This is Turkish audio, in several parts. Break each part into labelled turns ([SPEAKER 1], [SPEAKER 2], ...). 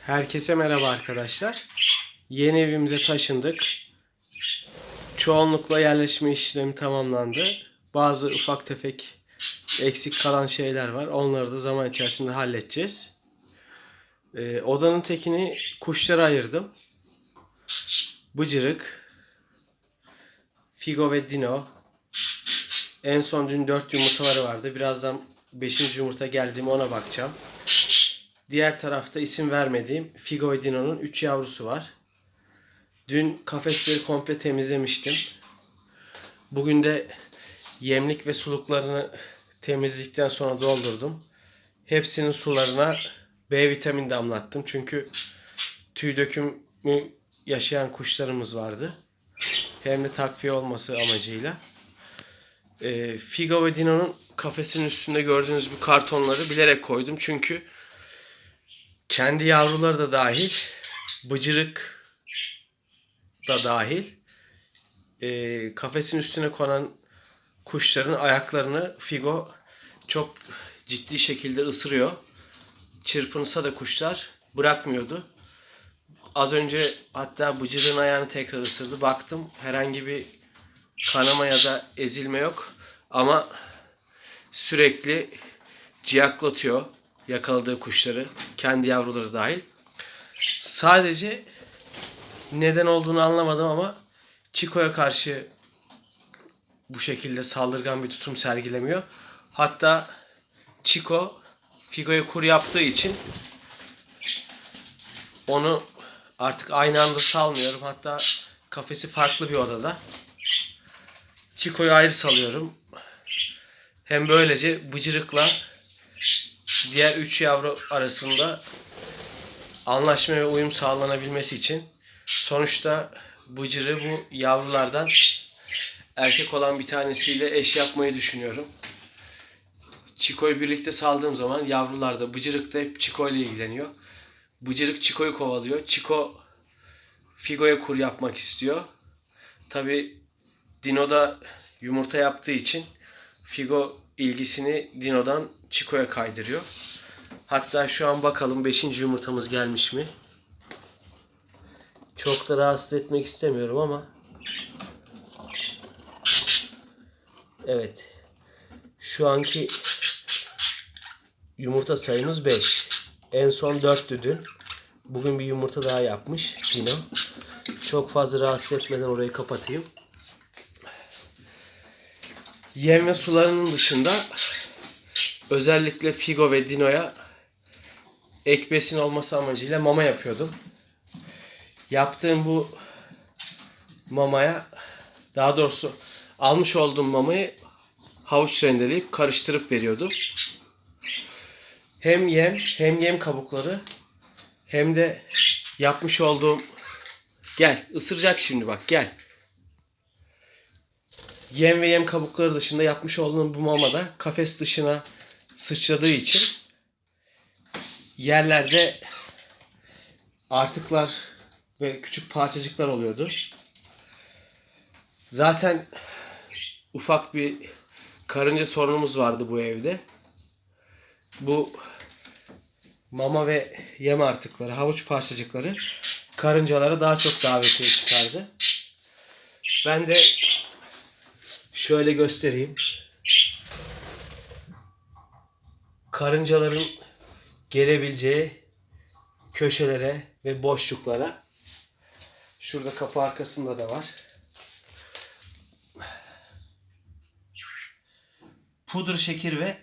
[SPEAKER 1] Herkese merhaba arkadaşlar. Yeni evimize taşındık. Çoğunlukla yerleşme işlemi tamamlandı. Bazı ufak tefek eksik kalan şeyler var. Onları da zaman içerisinde halledeceğiz. Ee, odanın tekini kuşlara ayırdım. Bıcırık, Figo ve Dino. En son dün 4 yumurtaları vardı. Birazdan 5. yumurta geldiğim ona bakacağım. Diğer tarafta isim vermediğim Figo ve Dino'nun 3 yavrusu var. Dün kafesleri komple temizlemiştim. Bugün de yemlik ve suluklarını temizledikten sonra doldurdum. Hepsinin sularına B vitamini damlattım. Çünkü tüy dökümü yaşayan kuşlarımız vardı. Hem de takviye olması amacıyla. Ee, Figo ve Dino'nun kafesinin üstünde gördüğünüz bu kartonları bilerek koydum. Çünkü kendi yavruları da dahil, bıcırık da dahil, e, kafesin üstüne konan kuşların ayaklarını Figo çok ciddi şekilde ısırıyor. Çırpınsa da kuşlar bırakmıyordu. Az önce hatta bıcırığın ayağını tekrar ısırdı. Baktım herhangi bir kanama ya da ezilme yok. Ama sürekli ciyaklatıyor yakaladığı kuşları. Kendi yavruları dahil. Sadece neden olduğunu anlamadım ama Chico'ya karşı bu şekilde saldırgan bir tutum sergilemiyor. Hatta Chico Figo'ya kur yaptığı için onu artık aynı anda salmıyorum. Hatta kafesi farklı bir odada. Chico'yu ayrı salıyorum. Hem böylece bıcırıkla diğer üç yavru arasında anlaşma ve uyum sağlanabilmesi için sonuçta bıcırı bu yavrulardan erkek olan bir tanesiyle eş yapmayı düşünüyorum. Çiko'yu birlikte saldığım zaman yavrular da bıcırık da hep Çiko ile ilgileniyor. Bıcırık Çiko'yu kovalıyor. Çiko Figo'ya kur yapmak istiyor. Tabi Dino da yumurta yaptığı için Figo ilgisini Dino'dan Çiko'ya kaydırıyor. Hatta şu an bakalım 5. yumurtamız gelmiş mi? Çok da rahatsız etmek istemiyorum ama Evet. Şu anki yumurta sayımız 5. En son 4'tü dün. Bugün bir yumurta daha yapmış Dino. Çok fazla rahatsız etmeden orayı kapatayım. Yem ve sularının dışında özellikle Figo ve Dino'ya ek besin olması amacıyla mama yapıyordum. Yaptığım bu mamaya daha doğrusu almış olduğum mamayı havuç rendeleyip karıştırıp veriyordum. Hem yem hem yem kabukları hem de yapmış olduğum gel ısıracak şimdi bak gel. Yem ve yem kabukları dışında yapmış olduğum bu mamada kafes dışına sıçradığı için yerlerde artıklar ve küçük parçacıklar oluyordu. Zaten ufak bir karınca sorunumuz vardı bu evde. Bu mama ve yem artıkları, havuç parçacıkları karıncalara daha çok davetiye çıkardı. Ben de şöyle göstereyim. Karıncaların gelebileceği köşelere ve boşluklara şurada kapı arkasında da var. pudra şeker ve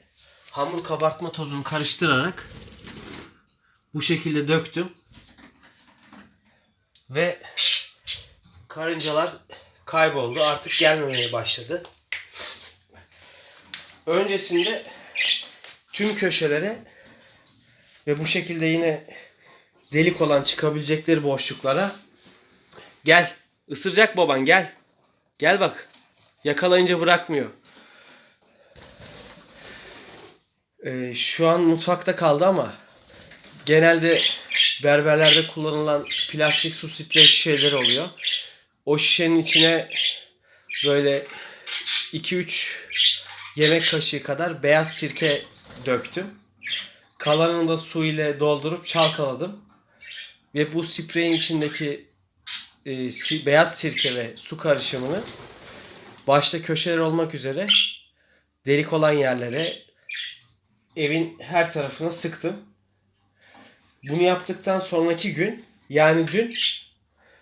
[SPEAKER 1] hamur kabartma tozunu karıştırarak bu şekilde döktüm. Ve karıncalar kayboldu. Artık gelmemeye başladı. Öncesinde tüm köşelere ve bu şekilde yine delik olan çıkabilecekleri boşluklara gel. Isıracak baban gel. Gel bak. Yakalayınca bırakmıyor. Ee, şu an mutfakta kaldı ama genelde berberlerde kullanılan plastik su streç şişeleri oluyor. O şişenin içine böyle 2-3 yemek kaşığı kadar beyaz sirke döktüm. Kalanını da su ile doldurup çalkaladım. Ve bu spreyin içindeki e, si- beyaz sirke ve su karışımını başta köşeler olmak üzere delik olan yerlere evin her tarafına sıktım. Bunu yaptıktan sonraki gün yani dün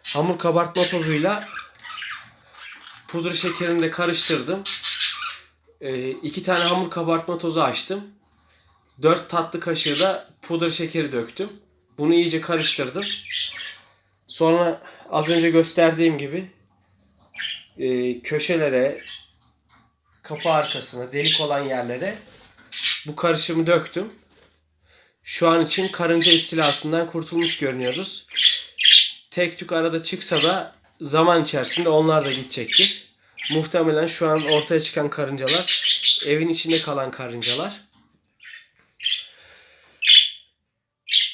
[SPEAKER 1] hamur kabartma tozuyla pudra şekerini de karıştırdım. Ee, iki tane hamur kabartma tozu açtım. 4 tatlı kaşığı da pudra şekeri döktüm. Bunu iyice karıştırdım. Sonra az önce gösterdiğim gibi e, köşelere, kapı arkasına, delik olan yerlere bu karışımı döktüm. Şu an için karınca istilasından kurtulmuş görünüyoruz. Tek tük arada çıksa da zaman içerisinde onlar da gidecektir. Muhtemelen şu an ortaya çıkan karıncalar evin içinde kalan karıncalar.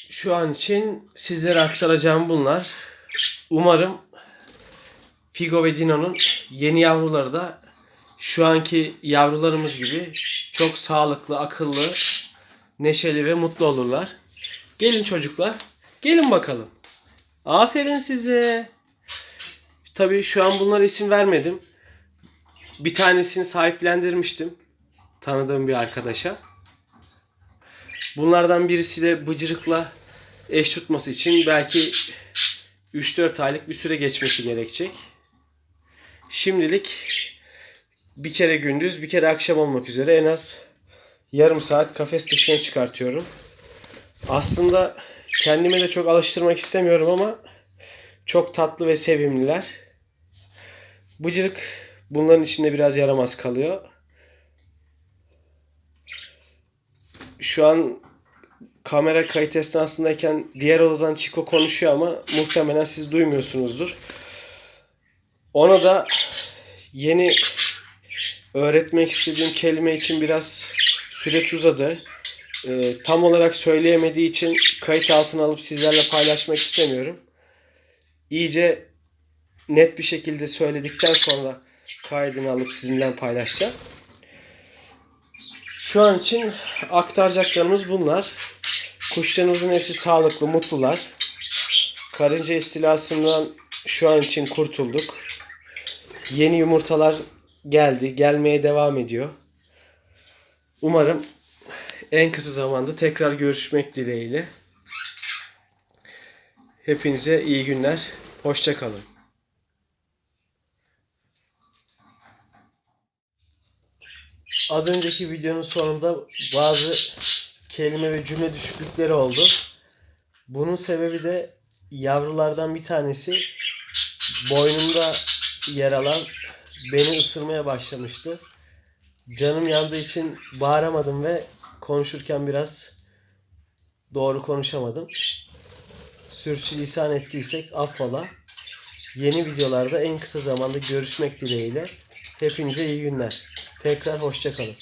[SPEAKER 1] Şu an için sizlere aktaracağım bunlar. Umarım Figo ve Dino'nun yeni yavruları da şu anki yavrularımız gibi çok sağlıklı, akıllı, neşeli ve mutlu olurlar. Gelin çocuklar. Gelin bakalım. Aferin size. Tabii şu an bunlara isim vermedim. Bir tanesini sahiplendirmiştim. Tanıdığım bir arkadaşa. Bunlardan birisiyle bıcırıkla eş tutması için belki 3-4 aylık bir süre geçmesi gerekecek. Şimdilik bir kere gündüz bir kere akşam olmak üzere en az yarım saat kafes dışına çıkartıyorum. Aslında kendime de çok alıştırmak istemiyorum ama çok tatlı ve sevimliler. Bıcırık bunların içinde biraz yaramaz kalıyor. Şu an kamera kayıt esnasındayken diğer odadan Chico konuşuyor ama muhtemelen siz duymuyorsunuzdur. Ona da yeni öğretmek istediğim kelime için biraz süreç uzadı. Ee, tam olarak söyleyemediği için kayıt altına alıp sizlerle paylaşmak istemiyorum. İyice net bir şekilde söyledikten sonra kaydını alıp sizinle paylaşacağım. Şu an için aktaracaklarımız bunlar. Kuşlarımızın hepsi sağlıklı, mutlular. Karınca istilasından şu an için kurtulduk. Yeni yumurtalar geldi, gelmeye devam ediyor. Umarım en kısa zamanda tekrar görüşmek dileğiyle. Hepinize iyi günler. Hoşça kalın. Az önceki videonun sonunda bazı kelime ve cümle düşüklükleri oldu. Bunun sebebi de yavrulardan bir tanesi boynumda yer alan beni ısırmaya başlamıştı. Canım yandığı için bağıramadım ve konuşurken biraz doğru konuşamadım. Sürçülisan ettiysek affola. Yeni videolarda en kısa zamanda görüşmek dileğiyle. Hepinize iyi günler. Tekrar hoşçakalın.